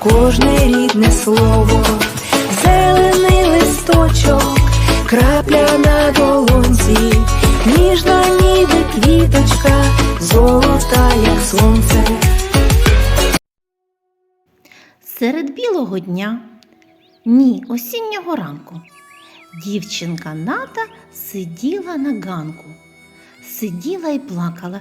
кожне рідне слово, зелений листочок, крапля на долонці, ніжна ніби квіточка, золота, як сонце. Серед білого дня, ні, осіннього ранку, дівчинка Ната сиділа на ганку, сиділа і плакала.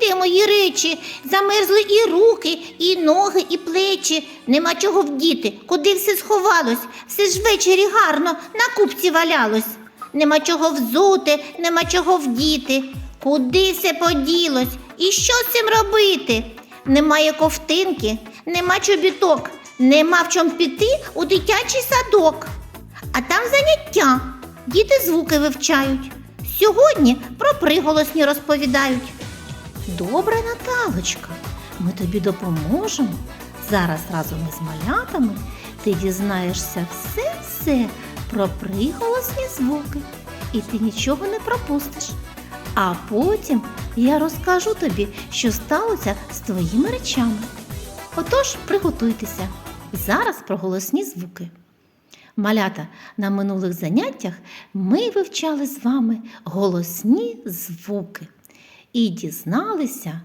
Де мої речі? Замерзли і руки, і ноги, і плечі. Нема чого вдіти. Куди все сховалось? Все ж ввечері гарно на купці валялось. Нема чого взути, нема чого вдіти. Куди все поділось? І що з цим робити? Немає ковтинки, нема чобіток, нема в чому піти у дитячий садок. А там заняття. Діти звуки вивчають. Сьогодні про приголосні розповідають. Добре, Наталочка, ми тобі допоможемо. Зараз разом із малятами ти дізнаєшся все-все про приголосні звуки, і ти нічого не пропустиш. А потім я розкажу тобі, що сталося з твоїми речами. Отож, приготуйтеся. Зараз про голосні звуки. Малята, на минулих заняттях ми вивчали з вами голосні звуки і дізналися,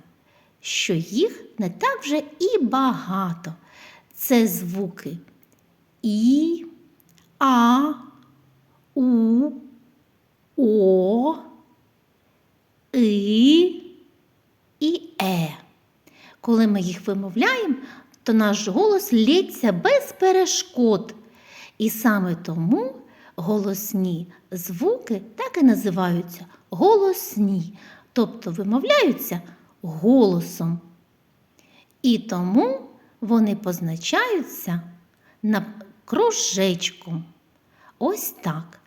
що їх не так вже і багато. Це звуки І, А, У, О, І і Е. Коли ми їх вимовляємо, то наш голос лється без перешкод. І саме тому голосні звуки так і називаються голосні, тобто вимовляються голосом. І тому вони позначаються на кружечку. Ось так.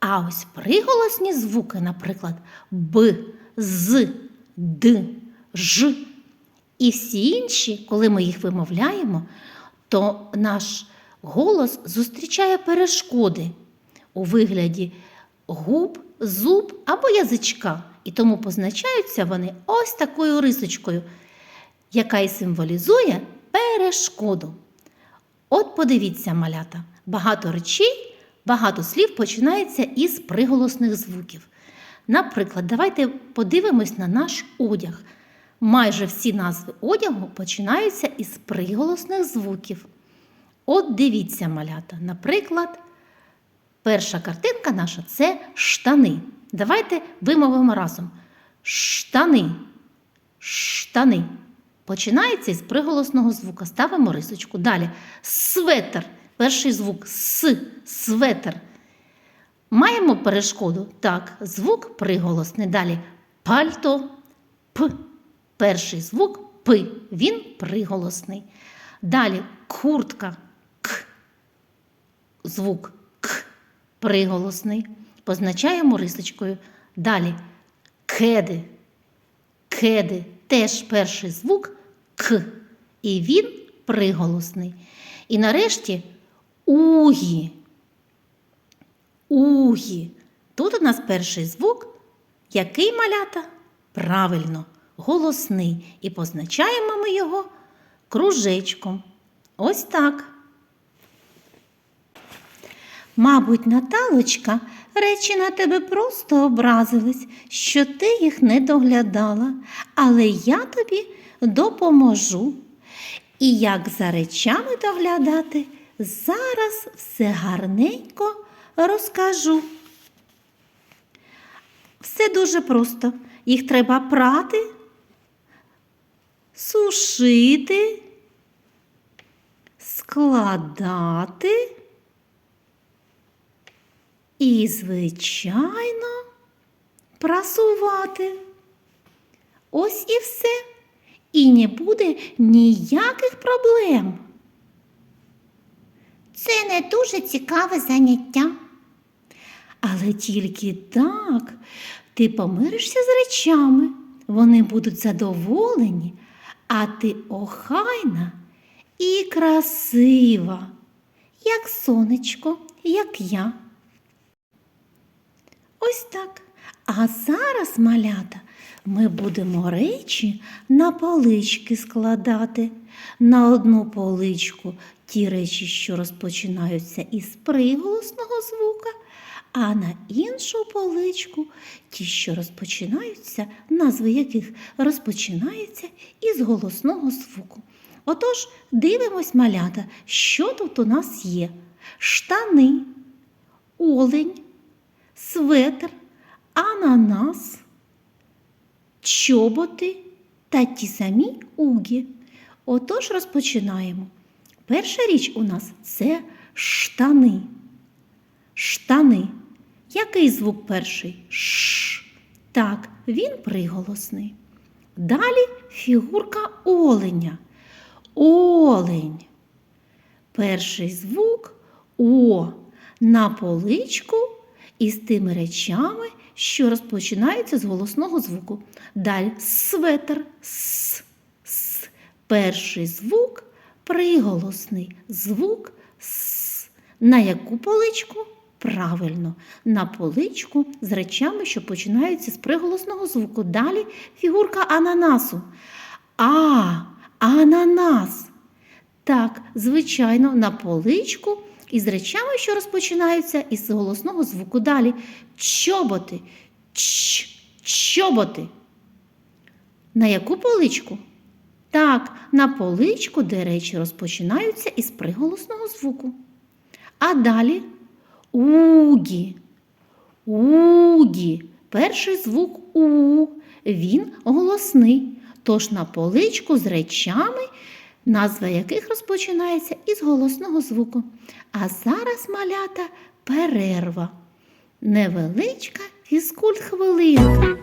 А ось приголосні звуки, наприклад, Б, З, Д, Ж. І всі інші, коли ми їх вимовляємо, то наш голос зустрічає перешкоди у вигляді губ, зуб або язичка. І тому позначаються вони ось такою рисочкою, яка і символізує перешкоду. От подивіться, малята, багато речей, багато слів починається із приголосних звуків. Наприклад, давайте подивимось на наш одяг. Майже всі назви одягу починаються із приголосних звуків. От дивіться, малята, наприклад, перша картинка наша це штани. Давайте вимовимо разом. Штани. Штани. Починається із приголосного звука. Ставимо рисочку. Далі светр. Перший звук С. Светр. Маємо перешкоду? Так, звук приголосний. Далі пальто П. Перший звук П. Він приголосний. Далі куртка К. Звук. Приголосний. Позначаємо рисочкою. Далі кеди. Кеди. Теж перший звук К. І він приголосний. І нарешті угі. Угі. Тут у нас перший звук. Який малята? Правильно, голосний. І позначаємо ми його кружечком. Ось так. Мабуть, Наталочка, речі на тебе просто образились, що ти їх не доглядала, але я тобі допоможу. І як за речами доглядати, зараз все гарненько розкажу. Все дуже просто. Їх треба прати, сушити, складати. І, звичайно, прасувати. Ось і все. І не буде ніяких проблем. Це не дуже цікаве заняття. Але тільки так ти помиришся з речами, вони будуть задоволені, а ти охайна і красива, як сонечко, як я. Ось так. А зараз, малята, Ми будемо речі на полички складати. На одну поличку ті речі, що розпочинаються із приголосного звука, а на іншу поличку ті, що розпочинаються, назви яких розпочинаються із голосного звуку. Отож, дивимось малята, що тут у нас є: штани, олень, светр, ананас, чоботи та ті самі угі. Отож розпочинаємо. Перша річ у нас це штани. Штани. Який звук перший? Ш. Так, він приголосний. Далі фігурка оленя. Олень. Перший звук О на поличку із тими речами, що розпочинаються з голосного звуку. Далі светр. С. С. Перший звук приголосний звук С. На яку поличку? Правильно, на поличку з речами, що починаються з приголосного звуку. Далі фігурка ананасу. А, ананас. Так, звичайно, на поличку із речами, що розпочинаються із голосного звуку. Далі чоботи. Ч, чоботи. На яку поличку? Так, на поличку, де речі розпочинаються із приголосного звуку. А далі угі. Угі. Перший звук У. Він голосний. Тож на поличку з речами, назва яких розпочинається із голосного звуку. А зараз малята перерва. Невеличка фізкульт-хвилинка.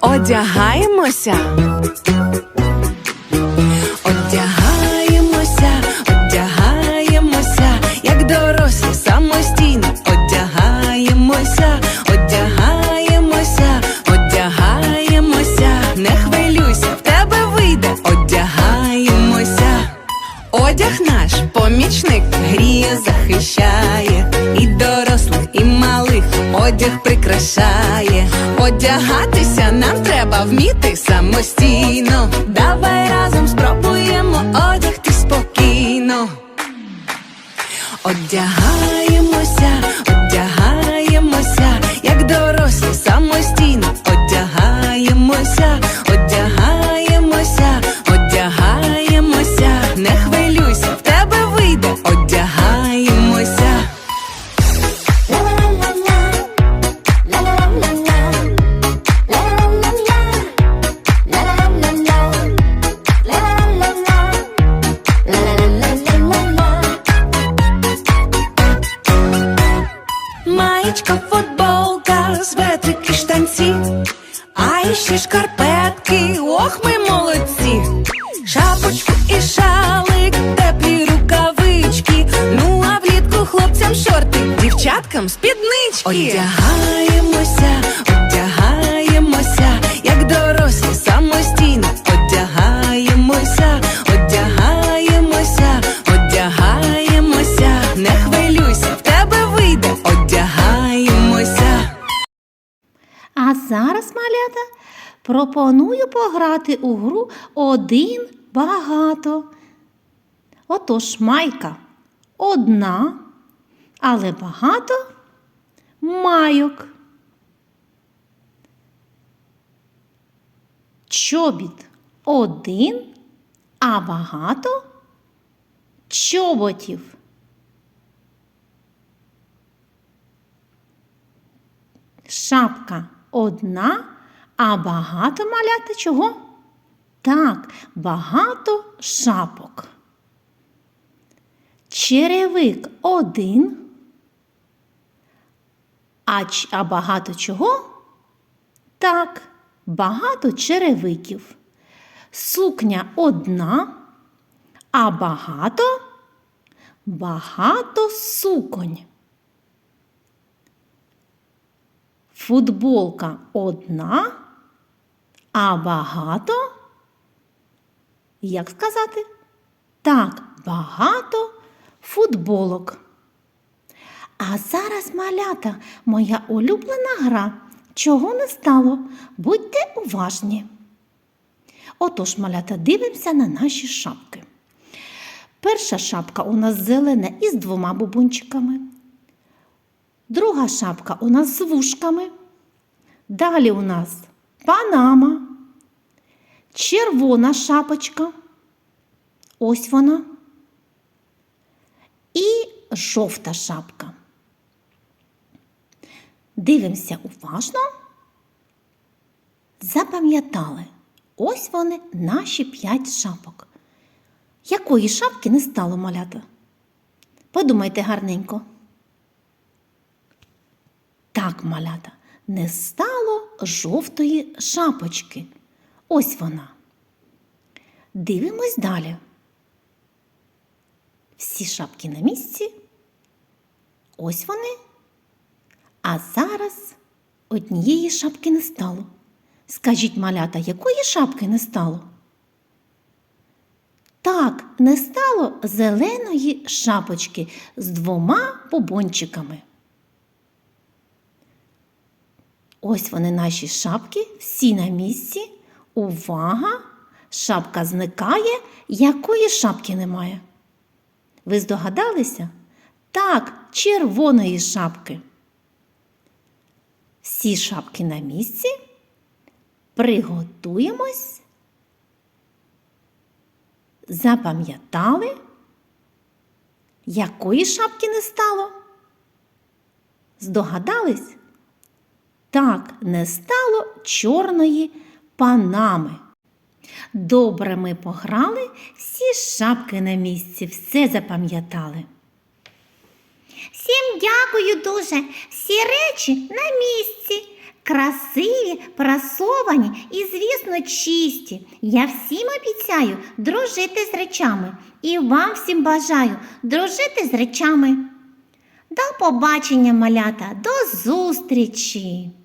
Одягаємося. Одягаємося, самостійно. Давай разом спробуємо одягти спокійно. Одягаємося, Шапочку і шалик, теплі рукавички. Ну а влітку хлопцям шорти, дівчаткам спіднички. Одягаємося, одягаємося, як дорослі самостійно. Одягаємося, одягаємося, одягаємося. Не хвилюйся, в тебе вийде. Одягаємося. А зараз, малята, пропоную пограти у гру один багато. Отож, майка одна, але багато майок. Чобіт один, а багато чоботів. Шапка одна, а багато маляти чого? Так, багато шапок. Черевик один. А, а багато чого? Так, багато черевиків. Сукня одна, а багато багато суконь. Футболка одна, а багато. Як сказати? Так, багато футболок. А зараз малята, моя улюблена гра. чого не стало. Будьте уважні. Отож, малята, дивимося на наші шапки. Перша шапка у нас зелена із двома бубончиками. Друга шапка у нас з вушками. Далі у нас панама, червона шапочка. Ось вона. І жовта шапка. Дивимося уважно. Запам'ятали. Ось вони наші п'ять шапок. Якої шапки не стало малята? Подумайте гарненько. Так, малята, не стало жовтої шапочки. Ось вона. Дивимось далі. Всі шапки на місці. Ось вони. А зараз однієї шапки не стало. Скажіть, малята, якої шапки не стало? Так, не стало зеленої шапочки з двома бубончиками. Ось вони наші шапки, всі на місці. Увага! Шапка зникає, якої шапки немає. Ви здогадалися? Так, червоної шапки. Всі шапки на місці. Приготуємось. Запам'ятали, якої шапки не стало? Здогадались? Так, не стало чорної панами. Добре ми пограли, всі шапки на місці, все запам'ятали. Всім дякую дуже. Всі речі на місці. Красиві, прасовані і, звісно, чисті. Я всім обіцяю дружити з речами. І вам всім бажаю дружити з речами. До побачення, малята, до зустрічі!